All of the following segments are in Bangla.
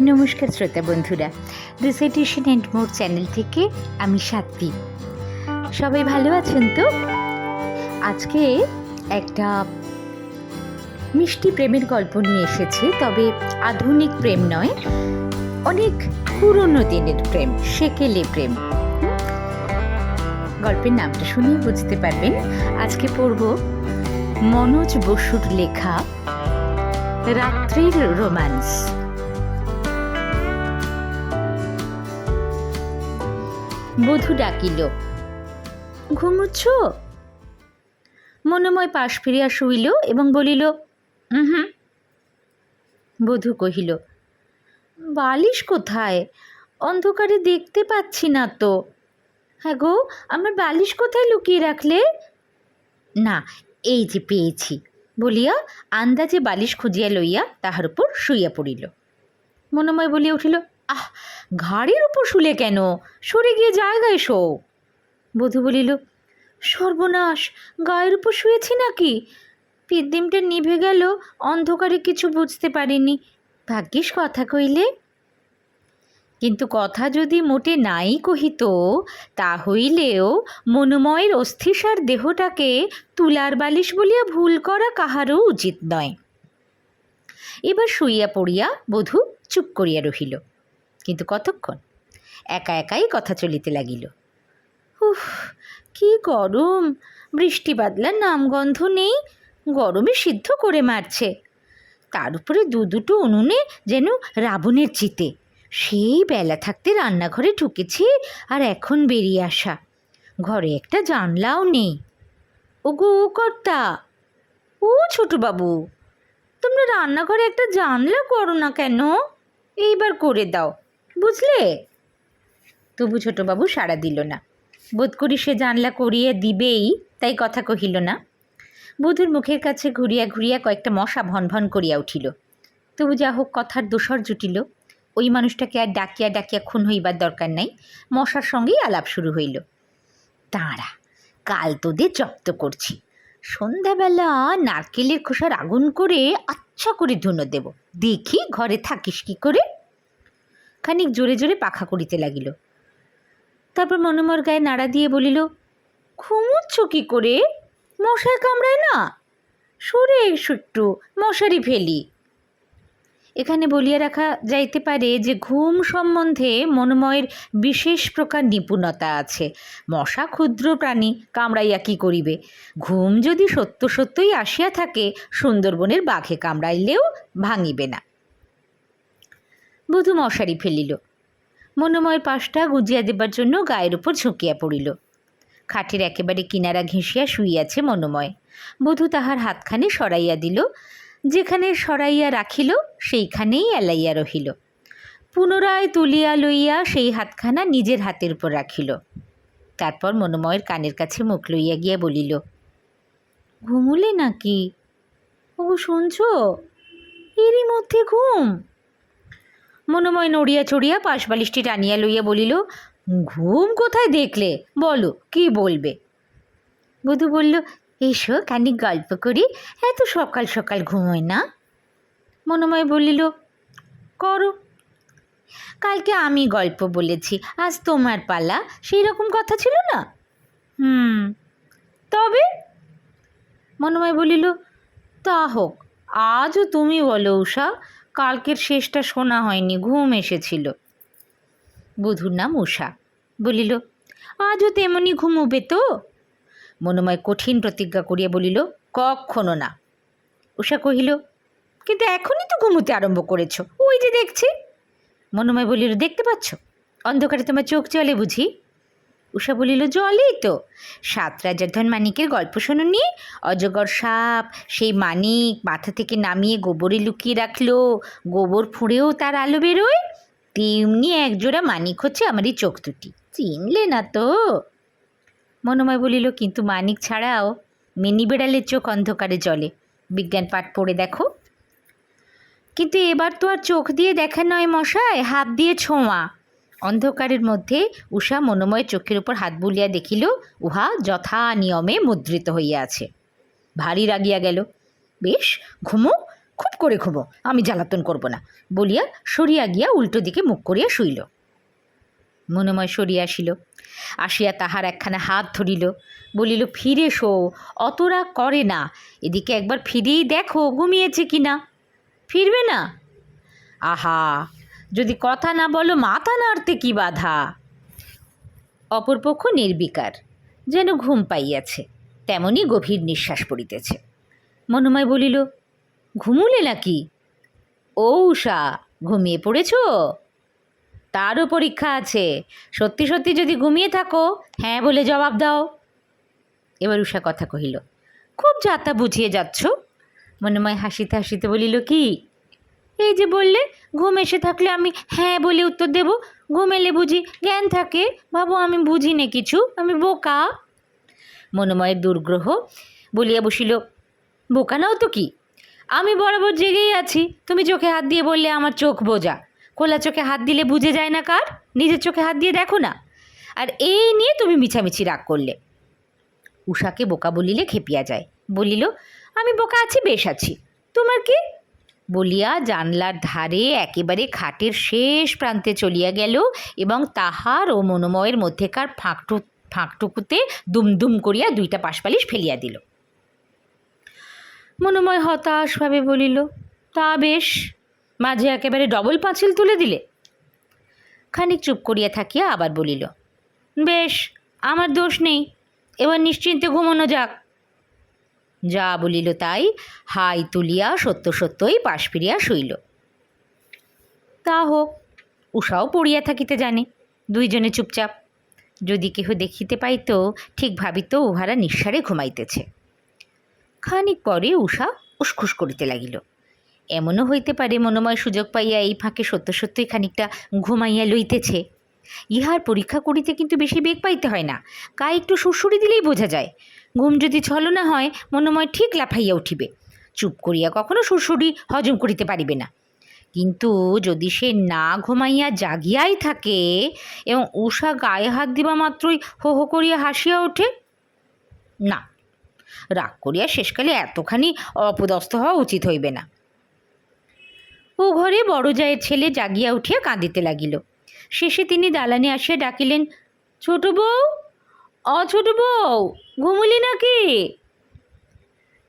নমস্কার শ্রোতা বন্ধুরা। রিসাইটেশন অ্যান্ড মোর চ্যানেল থেকে আমি সাত্বিক সবাই ভালো আছেন তো? আজকে একটা মিষ্টি প্রেমের গল্প নিয়ে এসেছি, তবে আধুনিক প্রেম নয়, অনেক পুরনো দিনের প্রেম, সেকেলে প্রেম। গল্পের নামটা শুনেই বুঝতে পারবেন। আজকে পড়ব মনোজ বসুর লেখা রাত্রির রোম্যান্স বধূ ডাকিল। ঘুমুচ্ছ মনোময় পাশ ফিরিয়া শুইল এবং বলিল হুম বধূ কহিল, বালিশ কোথায়? অন্ধকারে দেখতে পাচ্ছি না তো। হ্যাঁ গো, আমার বালিশ কোথায় লুকিয়ে রাখলে? না, এই যে পেয়েছি। বলিয়া আন্দাজে বালিশ খুঁজিয়া লইয়া তাহার উপর শুইয়া পড়িল। মনোময় বলিয়া উঠিল আহ, ঘাড়ের উপর শুলে কেন? সরে গিয়ে জায়গায় শো বধূ বলিল, সর্বনাশ, গায়ের উপর শুয়েছি নাকি? পিদ্দিমটা নিভে গেল, অন্ধকারে কিছু বুঝতে পারিনি। ভাগ্যিস কথা কইলে। কিন্তু কথা যদি মোটে নাই কহিত, তা হইলেও মনোময়ের অস্থিসার দেহটাকে তুলার বালিশ বলিয়া ভুল করা কাহারও উচিত নয়। এবার শুইয়া পড়িয়া বধূ চুপ করিয়া রহিল। কিন্তু কতক্ষণ? একা একাই কথা চলিতে লাগিল। উফ, কি গরম! বৃষ্টি বাদলার নামগন্ধ নেই, গরমে সিদ্ধ করে মারছে। তার উপরে দু দুটো উনুনে যেন রাবণের চিতে। সেই বেলা থাকতে রান্নাঘরে ঢুকেছি আর এখন বেরিয়ে আসা। ঘরে একটা জানলাও নেই। ও গো কর্তা! ও ছোটবাবু, তোমরা রান্নাঘরে একটা জানলা করো না কেন? এইবার করে দাও। বুঝলে? তবু ছোটবাবু সাড়া দিল না। বোধ করি সে জানলা করিয়ে দিবেই, তাই কথা কহিল না। বধূর মুখের কাছে ঘুরিয়া ঘুরিয়া কয়েকটা মশা ভন ভন করিয়া উঠিল। তবু যা হোক কথার দোসর জুটিল। ওই মানুষটাকে আর ডাকিয়া ডাকিয়া খুন হইবার দরকার নাই। মশার সঙ্গেই আলাপ শুরু হইল। তাঁরা কাল তোদের জব্দ করছি। সন্ধ্যাবেলা নারকেলের খোসার আগুন করে আচ্ছা করে ধুনো দেব। দেখি ঘরে থাকিস কি করে। খানিক জোরে জোরে পাখা করিতে লাগিল। তারপর মনোমর গায়ে নাড়া দিয়ে বলিল, ঘুমুচ্ছ কি করে? মশায় কামড়ায় না? সরে এসো একটু, মশারি ফেলি। এখানে বলিয়া রাখা যাইতে পারে যে, ঘুম সম্বন্ধে মনোময়ের বিশেষ প্রকার নিপুণতা আছে। মশা ক্ষুদ্র প্রাণী, কামড়াইয়া কি করিবে? ঘুম যদি সত্য সত্যই আসিয়া থাকে, সুন্দরবনের বাঘে কামড়াইলেও ভাঙিবে না। বধূ মশারি ফেলিল। মনোময়ের পাশটা গুজিয়া দেবার জন্য গায়ের উপর ঝুঁকিয়া পড়িল। খাটের একেবারে কিনারা ঘেঁষিয়া শুইয়াছে মনোময়। বধূ তাহার হাতখানি সরাইয়া দিল। যেখানে সরাইয়া রাখিল, সেইখানেই এলাইয়া রহিল। পুনরায় তুলিয়া লইয়া সেই হাতখানা নিজের হাতের উপর রাখিল। তারপর মনোময়ের কানের কাছে মুখ লইয়া গিয়া বলিল, ঘুমুলে নাকি? ও শুনছ? এরই মধ্যে ঘুম। মনোময় নড়িয়া চড়িয়া পাশ বালিশটি টানিয়া লইয়া বলিল, ঘুম কোথায় দেখলে? বলো, কি বলবে? বধূ বলল, এসো, খানিক গল্প করি, এত সকাল সকাল ঘুমোয় না? মনোময় বলিল, করো। কালকে আমি গল্প বলেছি, আজ তোমার পালা সেই রকম কথা ছিল না? হুম, তবে? মনোময় বলিল, তা হোক, আজও তুমি বলো উষা কালকের শেষটা শোনা হয়নি, ঘুম এসেছিল। বধুর নাম উষা বলিল, আজও তেমনি ঘুমোবে তো? মনোময় কঠিন প্রতিজ্ঞা করিয়া বলিল কখনো না। উষা কহিল, কিন্তু এখনই তো ঘুমোতে আরম্ভ করেছ, ওই যে দেখছি। মনোময় বলিল, দেখতে পাচ্ছ? অন্ধকারে তোমার চোখ চলে বুঝি। উষা বলিল, জলেই তো। সাত রাজার ধন মানিকের গল্প শুনুনি অজগর সাপ, সেই মানিক মাথা থেকে নামিয়ে গোবরে লুকিয়ে রাখল। গোবর ফুঁড়েও তার আলো বেরোয়। তেমনি একজোড়া মানিক হচ্ছে আমারই চোখ দুটি। চিনলে না তো? মনোময় বলিল, কিন্তু মানিক ছাড়াও মিনি বেড়ালের চোখ অন্ধকারে জলে বিজ্ঞান পাঠ পড়ে দেখো। কিন্তু এবার তো আর চোখ দিয়ে দেখা নয় মশায়, হাত দিয়ে ছোঁয়া। অন্ধকারের মধ্যে উষা মনোময় চোখের উপর হাত বুলিয়া দেখিল, উহা যথা নিয়মে মুদ্রিত হইয়া আছে। ভারী রাগিয়া গেল, বেশ, ঘুমো, খুব করে ঘুমো, আমি জ্বালাতন করব না, বলিয়া সরিয়া গিয়া উল্টো দিকে মুখ করিয়া শুইল। মনোময় সরিয়া আসিল, আসিয়া তাহার একখানা হাত ধরিল, বলিল, ফিরে শো অতরা করে না, এদিকে একবার ফিরেই দেখো, ঘুমিয়েছে কি না ফিরবে না? আহা যদি কথা না বলো, মাথা নাড়তে কি বাধা? অপরপক্ষ নির্বিকার, যেন ঘুম পাইয়াছে, তেমনি গভীর নিঃশ্বাস পড়িতেছে। মনোময় বলিল, ঘুমুলে নাকি? ও উষা ঘুমিয়ে পড়েছ? তারও পরীক্ষা আছে। সত্যি সত্যি যদি ঘুমিয়ে থাকো হ্যাঁ বলে জবাব দাও। এবার উষা কথা কহিল, খুব যাতা বুঝিয়ে যাচ্ছ? মনোময় হাসিতে হাসিতে বলিল, কি? এই যে বললে, ঘুম এসে থাকলে আমি হ্যাঁ বলে উত্তর দেব। ঘুম এলে বুঝি জ্ঞান থাকে। বাবু, আমি বুঝি না কিছু। আমি বোকা। মনোময়ের দুর্গ্রহ বলিয়া বসিল, বোকা নাও তো কি? আমি বরাবর জেগেই আছি। তুমি চোখে হাত দিয়ে বললে আমার চোখ বোঝা। খোলা চোখে হাত দিলে বুঝে যায় না কার? নিজের চোখে হাত দিয়ে দেখো না। আর এই নিয়ে তুমি মিছামিছি রাগ করলে। উষাকে বোকা বলিলে খেপিয়া যায়। বলিল, আমি বোকা আছি, বেশ আছি। তোমার কি? বলিয়া জানলার ধারে একেবারে খাটের শেষ প্রান্তে চলিয়া গেল এবং তাহার ও মনোময়ের মধ্যেকার ফাঁকটু, ফাঁকটুকুতে দুমদুম করিয়া দুইটা পাশপালিশ ফেলিয়া দিল। মনোময় হতাশভাবে বলিল, তা বেশ, মাঝে একেবারে ডবল পাঁচিল তুলে দিলে? খানিক চুপ করিয়া থাকিয়া আবার বলিল, বেশ, আমার দোষ নেই, এবার নিশ্চিন্তে ঘুমানো যাক। যা বলিল তাই, হাই তুলিয়া সত্য সত্যই পাশ ফিরিয়া শুইল। তা হোক, উষাও পড়িয়া থাকিতে জানে, দুইজনে চুপচাপ। যদি কেহ দেখিতে পাইত, ঠিক ভাবিত উহারা নিঃসারে ঘুমাইতেছে। খানিক পরে উষা উসখুস করিতে লাগিল। এমনও হইতে পারে মনোময় সুযোগ পাইয়া এই ফাঁকে সত্য সত্যই খানিকটা ঘুমাইয়া লইতেছে। ইহার পরীক্ষা করিতে কিন্তু বেশি বেগ পাইতে হয় না। কা একটু সুরসুরি দিলেই বোঝা যায়। ঘুম যদি ছলনা হয়, মনোময় ঠিক লাফাইয়া উঠিবে। চুপ করিয়া কখনো সুরসুরি হজম করিতে পারিবে না। কিন্তু যদি সে না ঘুমাইয়া জাগিয়াই থাকে, এবং উষা গায়ে হাত দিবা মাত্রই হো হো করিয়া হাসিয়া ওঠে, না, রাগ করিয়া শেষকালে এতখানি অপদস্থ হওয়া উচিত হইবে না। ও ঘরে বড় জায়ের ছেলে জাগিয়া উঠিয়া কাঁদিতে লাগিল। শেষে তিনি দালানে আসিয়া ডাকিলেন, ছোট বউ, অ ছোট বউ ঘুমুলি নাকি?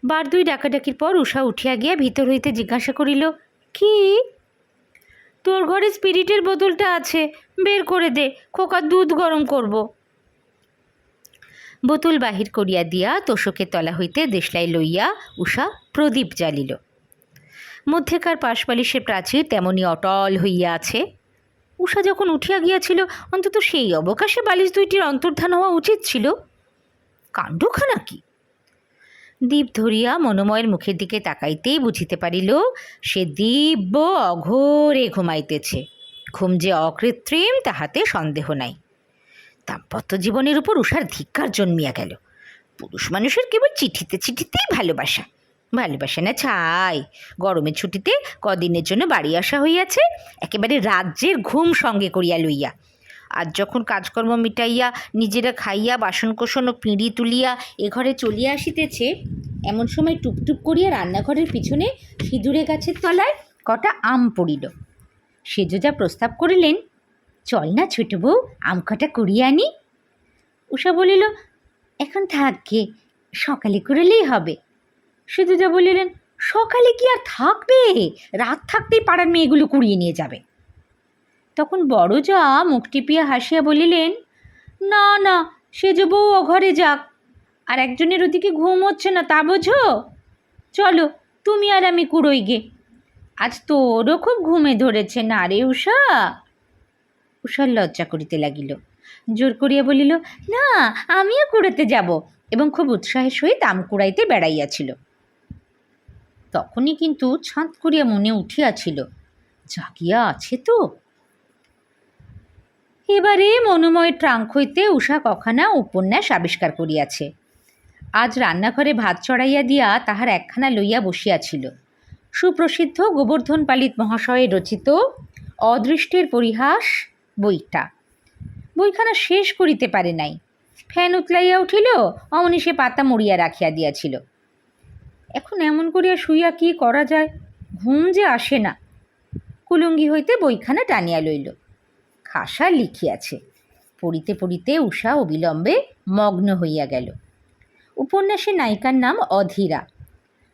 বার দুই ডাকাডাকির পর উষা উঠিয়া গিয়া ভিতর হইতে জিজ্ঞাসা করিল, কি? তোর ঘরে স্পিরিটের বোতলটা আছে, বের করে দে খোকার দুধ গরম করব। বোতল বাহির করিয়া দিয়া তোষকের তলা হইতে দেশলাই লইয়া উষা প্রদীপ জ্বালিল। মধ্যেকার পাশবালিশের প্রাচীর তেমনি অটল হইয়া আছে। উষা যখন উঠিয়া গিয়াছিল, অন্তত সেই অবকাশে বালিশ দুইটির অন্তর্ধান হওয়া উচিত ছিল। কাণ্ডখানা কি? দীপ ধরিয়া মনোময়ের মুখের দিকে তাকাইতেই বুঝিতে পারিল, সে দিব্য অঘোরে ঘুমাইতেছে। ঘুম যে অকৃত্রিম, তাহাতে সন্দেহ নাই। দাম্পত্য জীবনের উপর উষার ধিক্কার জন্মিয়া গেল। পুরুষ মানুষের কেবল চিঠিতে চিঠিতেই ভালোবাসা। ভালোবাসা না ছাই। গরমের ছুটিতে কদিনের জন্য বাড়ি আসা হইয়াছে, একেবারে রাজ্যের ঘুম সঙ্গে করিয়া লইয়া। আজ যখন কাজকর্ম মিটাইয়া নিজেরা খাইয়া, বাসনকোসন ও পিঁড়ি তুলিয়া এ ঘরে চলিয়া আসিতেছে, এমন সময় টুকটুক করিয়া রান্নাঘরের পিছনে সিঁদুরে গাছের তলায় কটা আম পড়িল। সেজোজা প্রস্তাব করিলেন, চল না ছোট বউ, আম কটা কুড়িয়ে আনি। উষা বলিল, এখন থাকবে সকালে করলেই হবে। সেজোজা বলিলেন, সকালে কি আর থাকবে? রাত থাকতেই পাড়ার মেয়েগুলো কুড়িয়ে নিয়ে যাবে। তখন বড় যা মুখ টিপিয়া হাসিয়া বলিলেন, না না, সে সেজ বউ অঘরে যাক। আর একজনের ওদিকে ঘুম হচ্ছে না, তা বোঝো? চলো, তুমি আর আমি কুড়োই গে। আজ তোরও খুব ঘুমে ধরেছে, না রে উষা উষার লজ্জা করিতে লাগিল। জোর করিয়া বলিল, না, আমিও কুড়োতে যাব। এবং খুব উৎসাহের সহিত আম কুড়াইতে বেড়াইয়াছিল। তখনই কিন্তু ছাঁদ করিয়া মনে উঠিয়াছিল, জাগিয়া আছে তো? এবারে মনোময় ট্রাঙ্ক হইতে উষা কখানা উপন্যাস আবিষ্কার করিয়াছে। আজ রান্নাঘরে ভাত চড়াইয়া দিয়া তাহার একখানা লইয়া বসিয়াছিল। সুপ্রসিদ্ধ গোবর্ধন পালিত মহাশয়ের রচিত অদৃষ্টের পরিহাস বইটা। বইখানা শেষ করিতে পারে নাই। ফ্যান উতলাইয়া উঠিল, অমনি সে পাতা মরিয়া রাখিয়া দিয়াছিল। এখন এমন করিয়া শুইয়া কি করা যায়? ঘুম যে আসে না। কুলুঙ্গি হইতে বইখানা টানিয়া লইল। খাসা লিখিয়াছে। পড়িতে পড়িতে উষা অবিলম্বে মগ্ন হইয়া গেল। উপন্যাসের নায়িকার নাম অধীরা।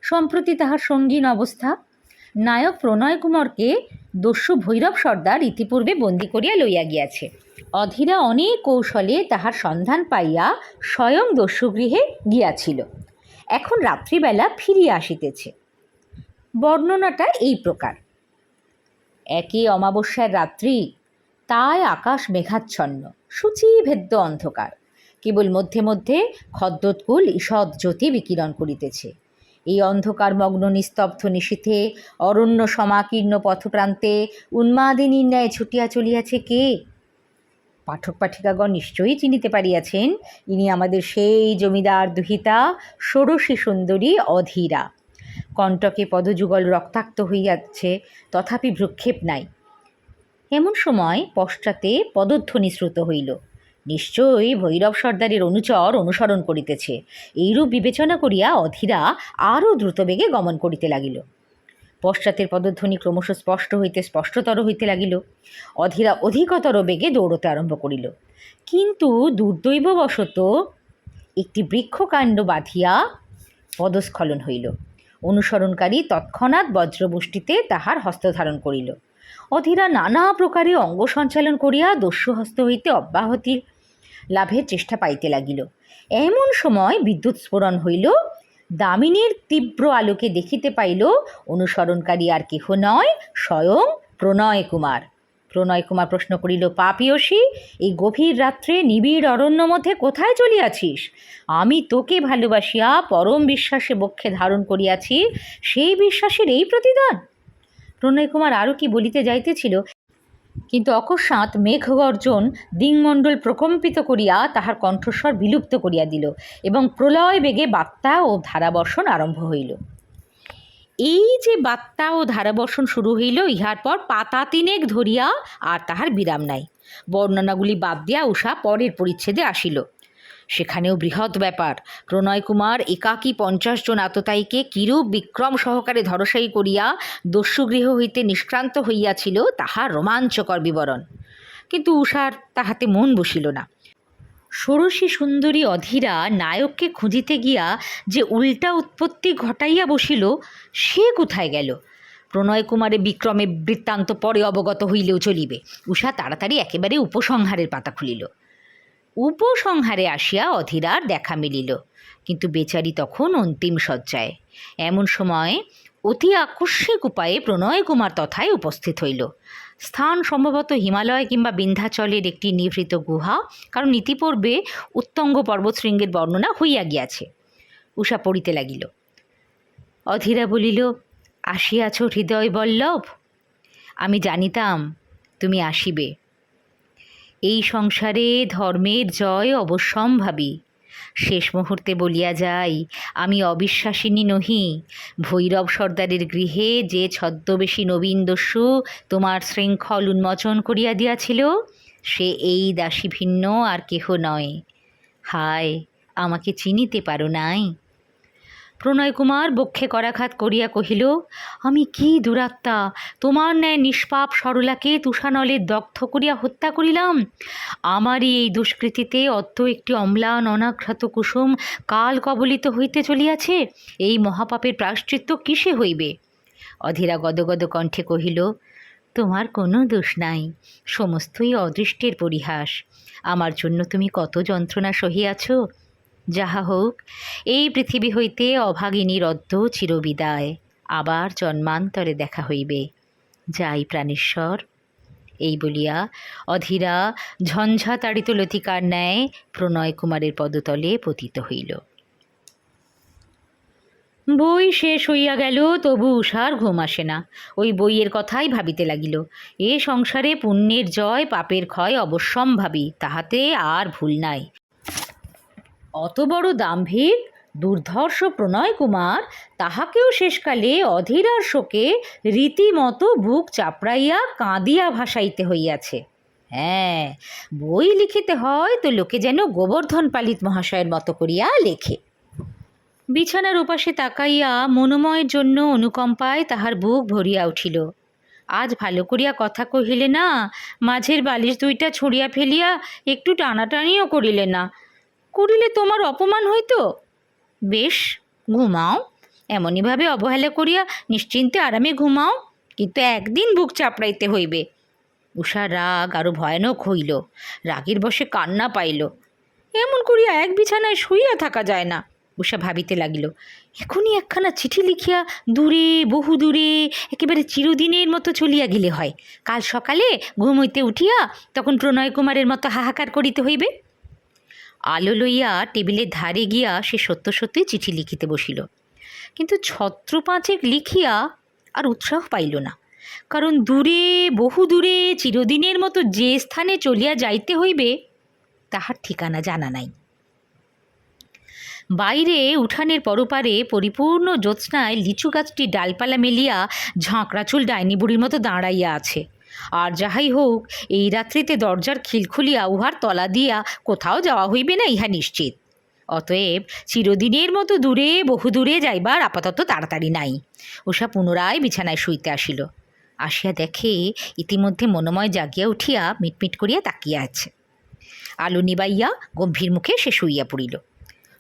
সম্প্রতি তাহার সঙ্গীন অবস্থা, নায়ক প্রণয় কুমারকে দস্যু ভৈরব সর্দার ইতিপূর্বে বন্দি করিয়া লইয়া গিয়াছে। অধীরা অনেক কৌশলে তাহার সন্ধান পাইয়া স্বয়ং দস্যুগৃহে গিয়াছিল। এখন রাত্রিবেলা ফিরিয়া আসিতেছে। বর্ণনাটা এই প্রকার। একে অমাবস্যার রাত্রি তাই আকাশ মেঘাচ্ছন্ন, সূচিভেদ্য অন্ধকার। কেবল মধ্যে মধ্যে খদ্যোৎকুল ঈষৎ জ্যোতি বিকিরণ করিতেছে। এই অন্ধকার মগ্ন নিস্তব্ধ নিশীথে অরণ্য সমাকীর্ণ পথপ্রান্তে উন্মাদিনীর ন্যায় ছুটিয়া চলিয়াছে কে? পাঠক পাঠিকাগণ নিশ্চয়ই চিনিতে পারিয়াছেন, ইনি আমাদের সেই জমিদার দুহিতা, ষোড়শী সুন্দরী অধীরা। কণ্টকে পদযুগল রক্তাক্ত হইয়াছে, তথাপি ভ্রুক্ষেপ নাই। এমন সময় পশ্চাতে পদধ্বনি শ্রুত হইল। নিশ্চয়ই ভৈরব সর্দারের অনুচর অনুসরণ করিতেছে। এইরূপ বিবেচনা করিয়া অধীরা আরও দ্রুতবেগে গমন করিতে লাগিল। পশ্চাতের পদধ্বনি ক্রমশ স্পষ্ট হইতে স্পষ্টতর হইতে লাগিল। অধীরা অধিকতর বেগে দৌড়তে আরম্ভ করিল। কিন্তু দুর্দৈববশত একটি বৃক্ষকাণ্ড বাঁধিয়া পদস্খলন হইল। অনুসরণকারী তৎক্ষণাৎ বজ্রবুষ্টিতে তাহার হস্তধারণ করিল। অধীরা নানা প্রকারে অঙ্গ সঞ্চালন করিয়া দস্যু হস্ত হইতে অব্যাহতি লাভের চেষ্টা পাইতে লাগিল। এমন সময় বিদ্যুৎ স্ফোরণ হইল। দামিনীর তীব্র আলোকে দেখিতে পাইল, অনুসরণকারী আর কেহ নয়, স্বয়ং প্রণয় কুমার। প্রণয় কুমার প্রশ্ন করিল পাপিয়সী এই গভীর রাত্রে নিবিড় অরণ্য মধ্যে কোথায় চলিয়াছিস? আমি তোকে ভালোবাসিয়া পরম বিশ্বাসে বক্ষে ধারণ করিয়াছি, সেই বিশ্বাসের এই প্রতিদান? প্রণয় কুমার আরও কি বলিতে যাইতেছিল? কিন্তু অকস্মাৎ মেঘগর্জন দিংমণ্ডল প্রকম্পিত করিয়া তাহার কণ্ঠস্বর বিলুপ্ত করিয়া দিল এবং প্রলয় বেগে বাত্তা ও ধারাবর্ষণ আরম্ভ হইল। এই যে বাত্তা ও ধারাবর্ষণ শুরু হইল, ইহার পর পাতা তিনেক ধরিয়া আর তাহার বিরাম নাই। বর্ণনাগুলি বাদ দিয়া উষা পরের পরিচ্ছেদে আসিল। সেখানেও বৃহৎ ব্যাপার। প্রণয় কুমার একাকী পঞ্চাশ জন আততায়ীকে কিরূপ বিক্রম সহকারে ধরসাই করিয়া দস্যুগৃহ হইতে নিষ্ক্রান্ত হইয়াছিল তাহার রোমাঞ্চকর বিবরণ। কিন্তু উষার তাহাতে মন বসিল না। ষোড়শী সুন্দরী অধীরা নায়ককে খুঁজিতে গিয়া যে উল্টা উৎপত্তি ঘটাইয়া বসিল, সে কোথায় গেল? প্রণয় কুমারে বিক্রমে বৃত্তান্ত পরে অবগত হইলেও চলিবে। উষা তাড়াতাড়ি একেবারে উপসংহারের পাতা খুলিল। উপসংহারে আসিয়া অধীরার দেখা মিলিল। কিন্তু বেচারি তখন অন্তিম শয্যায়। এমন সময় অতি আকস্মিক উপায়ে প্রণয় কুমার তথায় উপস্থিত হইল। স্থান সম্ভবত হিমালয় কিংবা বিন্ধ্যাচলের একটি নিভৃত গুহা, কারণ ইতিপূর্বে উত্তঙ্গ পর্বতশৃঙ্গের বর্ণনা হইয়া গিয়াছে। উষা পড়িতে লাগিল। অধীরা বলিল, আসিয়াছ হৃদয় বল্লভ, আমি জানিতাম তুমি আসিবে। এই সংসারে ধর্মের জয় অবশ্যম্ভাবী। শেষ মুহূর্তে বলিয়া যাই, আমি অবিশ্বাসিনী নহি। ভৈরব সর্দারের গৃহে যে ছদ্মবেশী নবীন দস্যু তোমার শৃঙ্খল উন্মোচন করিয়া দিয়াছিল, সে এই দাসী ভিন্ন আর কেহ নয়। হায়, আমাকে চিনিতে পারো নাই। প্রণয় কুমার বক্ষে করাঘাত করিয়া কহিল, আমি কি দুরাত্মা? তোমার ন্যায় নিষ্পাপ সরলাকে তুষানলে দগ্ধ করিয়া হত্যা করিলাম? আমারই এই দুষ্কৃতিতে অত্য একটি অম্লান অনাঘ্রাত কুসুম কাল কবলিত হইতে চলিয়াছে। এই মহাপাপের প্রায়শ্চিত্ত কিসে হইবে? অধীরা গদগদ কণ্ঠে কহিল, তোমার কোনো দোষ নাই। সমস্তই অদৃষ্টের পরিহাস। আমার জন্য তুমি কত যন্ত্রণা সহিয়াছ? যাহা হোক, এই পৃথিবী হইতে অভাগিনীর অদ্য চিরবিদায়, আবার জন্মান্তরে দেখা হইবে। যাই প্রাণেশ্বর, এই বলিয়া অধীরা ঝঞ্ঝা তাড়িত লতিকার ন্যায় প্রণয় কুমারের পদতলে পতিত হইল। বই শেষ হইয়া গেল, তবু উষার ঘুম আসে না। ওই বইয়ের কথাই ভাবিতে লাগিল। এ সংসারে পুণ্যের জয়, পাপের ক্ষয় অবশ্যম্ভাবী, তাহাতে আর ভুল নাই। অত বড় দাম্ভিক, দুর্ধর্ষ প্রণয় কুমার তাহাকেও শেষকালে অধীরার শোকে রীতিমতো বুক চাপড়াইয়া কাঁদিয়া ভাসাইতে হইয়াছে। হ্যাঁ বই লিখিতে হয় তো লোকে যেন গোবর্ধন পালিত মহাশয়ের মতো করিয়া লেখে। বিছানার ওপাশে তাকাইয়া মনোময়ের জন্য অনুকম্পায় তাহার বুক ভরিয়া উঠিল। আজ ভালো করিয়া কথা কহিলে না, মাঝের বালিশ দুইটা ছড়িয়া ফেলিয়া একটু টানাটানিও করিলে না করিলে তোমার অপমান হইতো? বেশ, ঘুমাও। এমনইভাবে অবহেলা করিয়া নিশ্চিন্তে আরামে ঘুমাও, কিন্তু একদিন বুক চাপড়াইতে হইবে। উষা রাগ আরও ভয়ানক হইল, রাগের বসে কান্না পাইল। এমন করিয়া এক বিছানায় শুইয়া থাকা যায় না, উষা ভাবিতে লাগিল। এখনই একখানা চিঠি লিখিয়া দূরে বহু দূরে একেবারে চিরদিনের মতো চলিয়া গেলে হয়। কাল সকালে ঘুম হইতে উঠিয়া তখন প্রণয় কুমারের মতো হাহাকার করিতে হইবে। আলো লইয়া টেবিলের ধারে গিয়া সে সত্য সত্যি চিঠি লিখিতে বসিল। কিন্তু ছত্র পাঁচেক লিখিয়া আর উৎসাহ পাইল না। কারণ দূরে, বহু দূরে, চিরদিনের মতো যে স্থানে চলিয়া যাইতে হইবে, তাহার ঠিকানা জানা নাই। বাইরে উঠানের পরপারে পরিপূর্ণ জ্যোৎস্নায় লিচু গাছটি ডালপালা মেলিয়া ঝাঁকড়াচুল ডাইনি বুড়ির মতো দাঁড়াইয়া আছে। আর যাহাই হোক, এই রাত্রিতে দরজার খিল খুলিয়া উহার তলা দিয়া কোথাও যাওয়া হইবে না, ইহা নিশ্চিত। অতএব চিরদিনের মতো দূরে, বহু দূরে যাইবার আপাতত তাড়াতাড়ি নাই। উষা পুনরায় বিছানায় শুইতে আসিল। আসিয়া দেখে ইতিমধ্যে মনোময় জাগিয়া উঠিয়া মিটমিট করিয়া তাকিয়া আছে। আলু নিবাইয়া গম্ভীর মুখে সে শুইয়া পড়িল।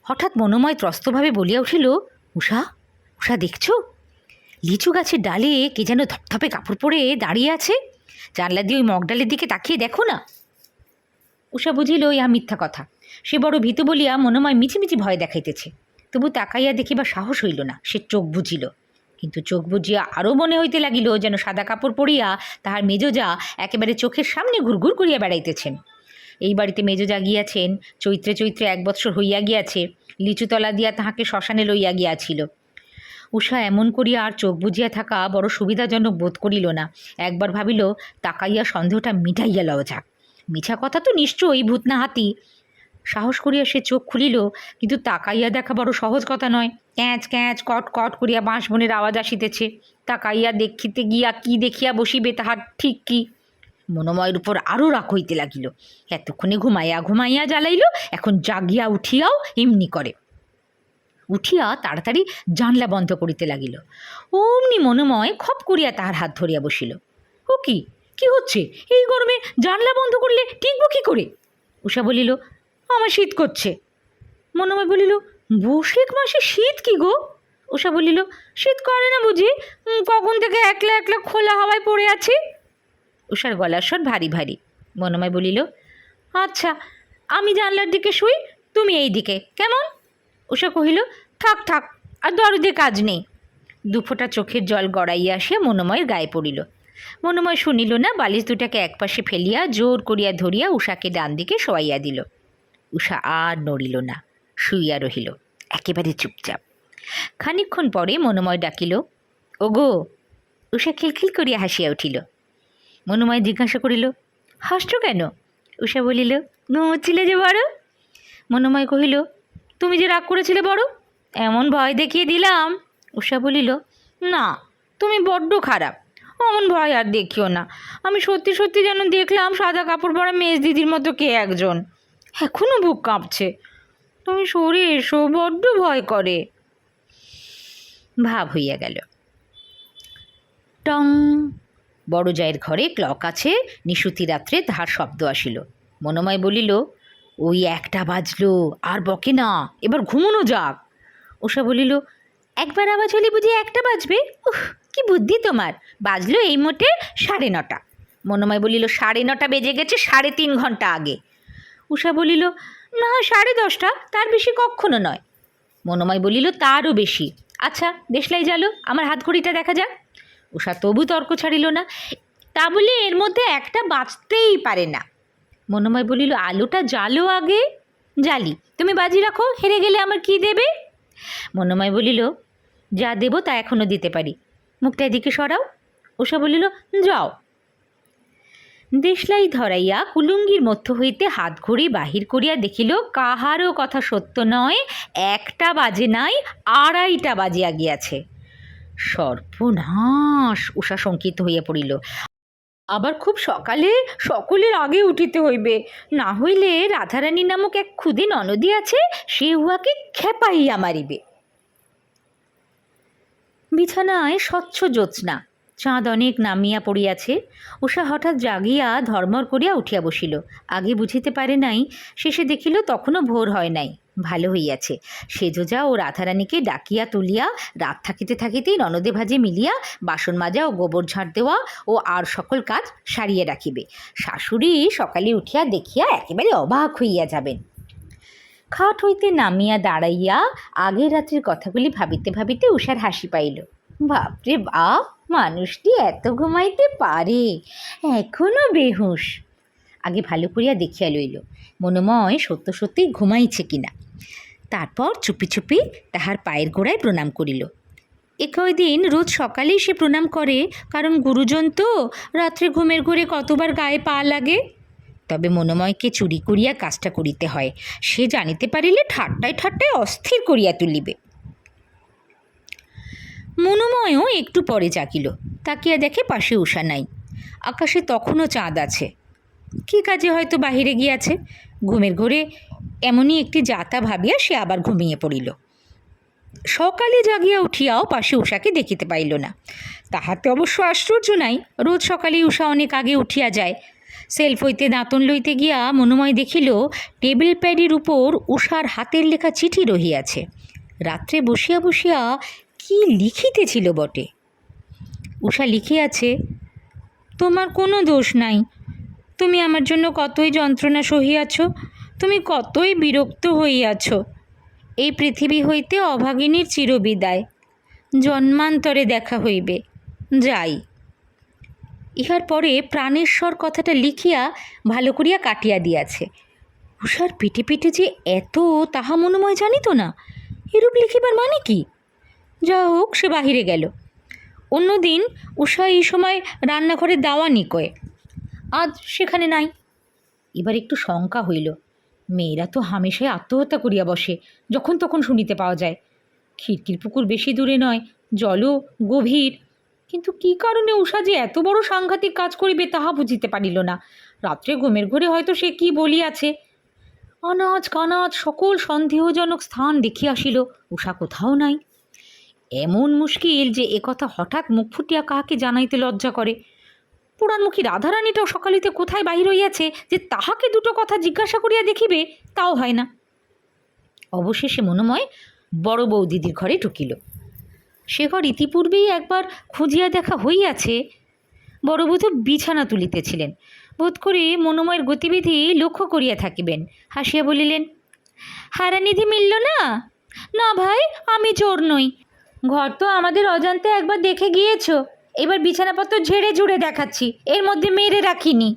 হঠাৎ মনোময় ত্রস্তভাবে বলিয়া উঠিল উষা উষা দেখছ? লিচু গাছের ডালে কে যেন ধপধপে কাপড় পরে দাঁড়িয়ে আছে? জানলা দিয়ে ওই মগডালের দিকে তাকিয়ে দেখো না। উষা বুঝিল ইহা মিথ্যা কথা। সে বড় ভীতু বলিয়া মনোময় মিছিমিছি ভয় দেখাইতেছে। তবু তাকাইয়া দেখিবার সাহস হইল না, সে চোখ বুঝিল কিন্তু চোখ বুঝিয়া আরও মনে হইতে লাগিল যেন সাদা কাপড় পরিয়া তাহার মেজোজা একেবারে চোখের সামনে ঘুরঘুর করিয়া বেড়াইতেছেন। এই বাড়িতে মেজোজা গিয়াছেন, চৈত্রে চৈত্রে এক বৎসর হইয়া গিয়াছে, লিচুতলা দিয়া তাহাকে শ্মশানে লইয়া গিয়াছিল। উষা এমন করিয়া আর চোখ বুঝিয়া থাকা বড় সুবিধাজনক বোধ করিল না। একবার ভাবিল, তাকাইয়া সন্দেহটা মিটাইয়া লওয়া যাক। মিছা কথা তো নিশ্চয়ই ভূত না হাতি সাহস করিয়া সে চোখ খুলিল, কিন্তু তাকাইয়া দেখা বড় সহজ কথা নয়। ক্যাঁচ ক্যাঁচ, কট কট করিয়া বাঁশ বনের আওয়াজ আসিতেছে। তাকাইয়া দেখিতে গিয়া কি দেখিয়া বসিবে তাহার ঠিক কি? মনোময়ের উপর আরও রাগ হইতে লাগিল। এতক্ষণে ঘুমাইয়া ঘুমাইয়া জ্বালাইল, এখন জাগিয়া উঠিয়াও এমনি করে। উঠিয়া তাড়াতাড়ি জানলা বন্ধ করিতে লাগিল। অমনি মনোময় খপ করিয়া তাহার হাত ধরিয়া বসিল। ও কি? কি হচ্ছে? এই গরমে জানলা বন্ধ করলে টিকবো কি করে? উষা বলিল, আমার শীত করছে। মনোময় বলিল বৈশাখ মাসে শীত কি গো? উষা বলিল, শীত করে না বুঝি? কখন থেকে একলা একলা খোলা হাওয়ায় পড়ে আছি? উষার গলার স্বর ভারী ভারী। মনোময় বলিল আচ্ছা আমি জানলার দিকে শুই, তুমি এই দিকে। কেমন? উষা কহিল, থাক থাক, আর দরদে কাজ নেই। দুফোঁটা চোখের জল গড়াইয়া আসিয়া মনোময়ের গায়ে পড়িল। মনোময় শুনিল না, বালিশ দুটাকে একপাশে ফেলিয়া জোর করিয়া ধরিয়া উষাকে ডান দিকে শোয়াইয়া দিল। উষা আর নড়িল না, শুইয়া রহিল, একেবারে চুপচাপ। খানিকক্ষণ পরে মনোময় ডাকিল, ওগো! উষা খিলখিল করিয়া হাসিয়া উঠিল। মনোময় জিজ্ঞাসা করিল, হাসছ কেন? উষা বলিল ঘুমোচ্ছিলে যে বড়? মনোময় কহিল তুমি যে রাগ করেছিলে বড়? এমন ভয় দেখিয়ে দিলাম। উষা বলিল, না, তুমি বড্ড খারাপ। অমন ভয় আর দেখিও না। আমি সত্যি সত্যি যেন দেখলাম সাদা কাপড় পরা মেজ দিদির মতো কে একজন। এখনও বুক কাঁপছে। তুমি সরে এসো, বড্ড ভয় করে। ভাব হইয়া গেল। টং! বড় জায়ের ঘরে ক্লক আছে, নিশুতি রাত্রে তাহার শব্দ আসিল। মনোময় বলিল ওই একটা বাজলো, আর বকে না, এবার ঘুমোনো যাক। উষা বলিল, একবার আওয়াজ হলে বুঝি একটা বাজবে? উহ, কি বুদ্ধি তোমার। বাজলো এই মোটে সাড়ে নটা। মনোময় বলিল, সাড়ে নটা বেজে গেছে সাড়ে তিন ঘণ্টা আগে। উষা বলিল, না, সাড়ে দশটা, তার বেশি কখনো নয়। মনোময় বলিল, তারও বেশি। আচ্ছা দেশলাই জালো আমার হাত ঘড়িটা দেখা যাক। উষা, তবু তর্ক ছাড়িল না, তা বলে এর মধ্যে একটা বাঁচতেই পারে না। মনোময় বলিল, আলুটা জ্বালো আগে? জালি। তুমি বাজি রাখো, হেরে গেলে আমার কি দেবে? মনোময় বলিল, যা দেবো তা এখনও দিতে পারি। মুখটা এদিকে সরাও। উষা বলিল, যাও। দেশলাই ধরাইয়া কুলুঙ্গির মধ্য হইতে হাত ঘড়ি বাহির করিয়া দেখিল, কাহারও কথা সত্য নয়, একটা বাজে নাই, আড়াইটা বাজিয়া গিয়াছে। সর্বনাশ! উষা শঙ্কিত হইয়া পড়িল। আবার খুব সকালে সকলের আগে উঠিতে হইবে। না হইলে রাধারানী নামক এক ক্ষুদে ননদী আছে, সে উহাকে খেপাইয়া মারিবে। বিছানায় স্বচ্ছ জ্যোৎস্না, চাঁদ অনেক নামিয়া পড়িয়াছে। উষা হঠাৎ জাগিয়া ধর্মর করিয়া উঠিয়া বসিল। আগে বুঝিতে পারে নাই, শেষে দেখিল তখনও ভোর হয় নাই। ভালো হইয়াছে। সেজোজা ও রাধারানীকে ডাকিয়া তুলিয়া রাত থাকিতে থাকিতেই ননদে ভাজে মিলিয়া বাসন মাজা ও গোবর ঝাড় দেওয়া ও আর সকল কাজ সারিয়া রাখিবে। শাশুড়ি সকালে উঠিয়া দেখিয়া একেবারে অবাক হইয়া যাবেন। খাট হইতে নামিয়া দাঁড়াইয়া আগের রাত্রির কথাগুলি ভাবিতে ভাবিতে উষার হাসি পাইল। বাপরে বাপ, মানুষটি এত ঘুমাইতে পারে, এখনও বেহুশ। আগে ভালো করিয়া দেখিয়া লইল। মনোময় সত্য সত্যি ঘুমাইছে কিনা। তারপর চুপি চুপি তাহার পায়ের গোড়ায় প্রণাম করিল। এ কয়দিন রোজ সকালেই সে প্রণাম করে, কারণ গুরুজন তো রাত্রে ঘুমের ঘরে কতবার গায়ে পা লাগে। তবে মনোময়কে চুরি করিয়া কাজটা করিতে হয়। সে জানিতে পারিলে ঠাট্টায় ঠাট্টায় অস্থির করিয়া তুলিবে। মনোময়ও একটু পরে জাগিল। তাকিয়া দেখে পাশে উষা নাই। আকাশে তখনও চাঁদ আছে। কি কাজে হয়তো বাহিরে গিয়াছে? ঘুমের ঘরে এমনই একটি যাতা ভাবিয়া সে আবার ঘুমিয়ে পড়িল। সকালে জাগিয়া উঠিয়াও পাশে উষাকে দেখিতে পাইল না। তাহাতে অবশ্য আশ্চর্য নাই, রোজ সকালে উষা অনেক আগে উঠিয়া যায়। সেলফ হইতে দাঁতন লইতে গিয়া মনোময় দেখিল, টেবিল প্যাডের উপর উষার হাতের লেখা চিঠি রহিয়াছে। রাত্রে বসিয়া বসিয়া কি লিখিতেছিল বটে? উষা লিখিয়াছে, তোমার কোনো দোষ নাই তুমি আমার জন্য কতই যন্ত্রণা সহিয়াছ, তুমি কতই বিরক্ত হইয়াছ। এই পৃথিবী হইতে অভাগিনীর চিরবিদায়, জন্মান্তরে দেখা হইবে। যাই। ইহার পরে প্রাণেশ্বর কথাটা লিখিয়া ভালো করিয়া কাটিয়া দিয়াছে। উষার পিঠে পিঠে যে এত, তাহা মনোময় জানিত না। এরূপ লিখিবার মানে কি? যা হোক, সে বাহিরে গেল। অন্যদিন উষা এই সময় রান্নাঘরে দাওয়া নিকয়ে। আজ সেখানে নাই। এবার একটু শঙ্কা হইল। মেয়েরা তো হামেশাই আত্মহত্যা করিয়া বসে, যখন তখন শুনিতে পাওয়া যায়। খিড়কির পুকুর বেশি দূরে নয়, জলও গভীর। কিন্তু কি কারণে উষা যে এত বড় সাংঘাতিক কাজ করিবে তাহা বুঝিতে পারিল না। রাত্রে ঘুমের ঘরে হয়তো সে কি বলিয়াছে। অনাজ কানাজ সকল সন্দেহজনক স্থান দেখিয়া আসিল উষা কোথাও নাই। এমন মুশকিল যে একথা হঠাৎ মুখ ফুটিয়া কাহাকে জানাইতে লজ্জা করে। পুরাণমুখী রাধারানীটাও সকালিতে কোথায় বাহির হইয়াছে যে তাহাকে দুটো কথা জিজ্ঞাসা করিয়া দেখিবে, তাও হয় না। অবশেষে মনোময় বড় বৌদিদির ঘরে ঢুকিল। সে ঘর ইতিপূর্বেই একবার খুঁজিয়া দেখা হইয়াছে। বড়বধূ বিছানা তুলিতেছিলেন। বোধ করে মনোময়ের গতিবিধি লক্ষ্য করিয়া থাকিবেন। হাসিয়া বলিলেন হারানিধি মিলল না? না ভাই, আমি চোর নই। ঘর তো আমাদের অজান্তে একবার দেখে গিয়েছো। এবার বিছানাপত্র ঝেড়ে ঝুড়ে দেখাচ্ছি এর মধ্যে মেরে রাখিনি।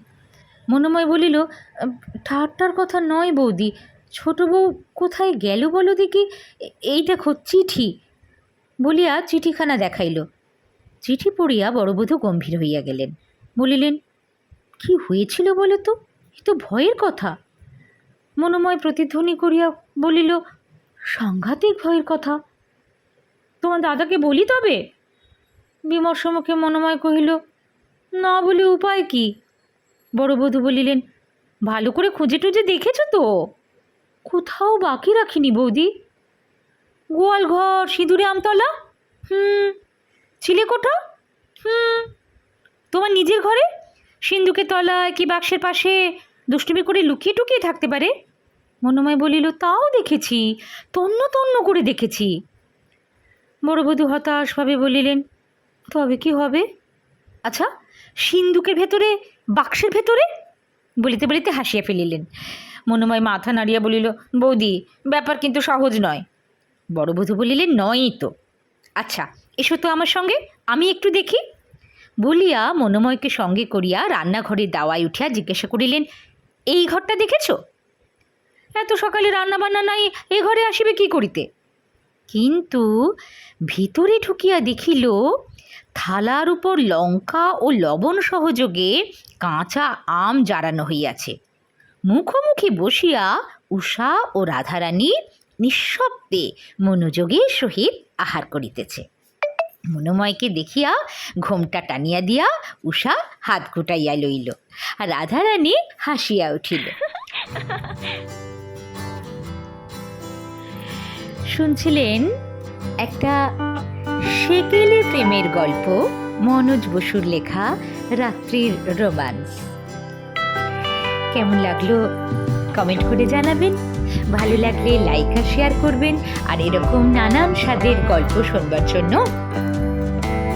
মনোময় বলিল "আহ, ঠাট্টার কথা নয় বৌদি ছোট বউ কোথায় গেল বলো দেখি? এই দেখো চিঠি। বলিয়া চিঠিখানা দেখাইল। চিঠি পড়িয়া বড়বধূ গম্ভীর হইয়া গেলেন। বলিলেন কি হয়েছিল বলো তো? এ তো ভয়ের কথা। মনোময় প্রতিধ্বনি করিয়া বলিল সাংঘাতিক ভয়ের কথা। তোমার দাদাকে বলি তবে? বিমর্ষ মুখে মনোময় কহিল, না বলে উপায় কি? বড়বধূ বলিলেন, ভালো করে খুঁজে টুজে দেখেছ তো? কোথাও বাকি রাখিনি বৌদি। গোয়াল ঘর, সিঁদুরে আমতলা? হুম। ছিলে কোঠা? হুম। তোমার নিজের ঘরে? সিন্ধুকের তলায় কি বাক্সের পাশে দুষ্টুমি করে লুকিয়ে টুকিয়ে থাকতে পারে? মনোময় বলিল, তাও দেখেছি, তন্ন তন্ন করে দেখেছি। বড়বধূ হতাশভাবে বলিলেন তবে কি হবে? আচ্ছা সিন্ধুকের ভেতরে, বাক্সের ভেতরে? বলিতে বলিতে হাসিয়া ফেলিলেন। মনোময় মাথা নাড়িয়া বলিল, বৌদি, ব্যাপার কিন্তু সহজ নয়। বড়বধূ বলিলেন, নয়ই তো। আচ্ছা এসো তো আমার সঙ্গে, আমি একটু দেখি। বলিয়া মনোময়কে সঙ্গে করিয়া রান্নাঘরে দাওয়ায় উঠিয়া জিজ্ঞাসা করিলেন, এই ঘরটা দেখেছ? এত সকালে রান্না বান্না নাই, এ ঘরে আসিবে কি করিতে? কিন্তু ভিতরে ঢুকিয়া দেখিল থালার উপর লঙ্কা ও লবণ সহযোগে কাঁচা আম জারানো হইয়াছে। মুখোমুখি বসিয়া উষা ও রাধারানী নিঃশব্দে মনোযোগের সহিত আহার করিতেছে। মনোময়কে দেখিয়া ঘোমটা টানিয়া দিয়া উষা হাত গুটাইয়া লইল আর রাধারানী হাসিয়া উঠিল। শুনছিলেন একটা সেকেলে প্রেমের গল্প, মনোজ বসুর লেখা, রাত্রির রোমান্স। কেমন লাগল কমেন্ট করে জানাবেন। ভালো লাগলে লাইক আর শেয়ার করবেন আর এরকম নানান স্বাদের গল্প শোনবার জন্য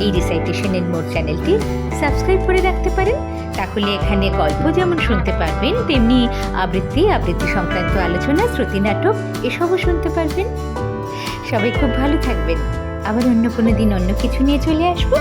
এই রিসাইটেশনের মোট চ্যানেলটি সাবস্ক্রাইব করে রাখতে পারেন। তাহলে এখানে গল্প যেমন শুনতে পারবেন, তেমনি আবৃত্তি আবৃত্তি সংক্রান্ত আলোচনা, শ্রুতি নাটক এসবও শুনতে পারবেন। সবাই খুব ভালো থাকবেন। আবার অন্য কোনো দিন অন্য কিছু নিয়ে চলে আসব।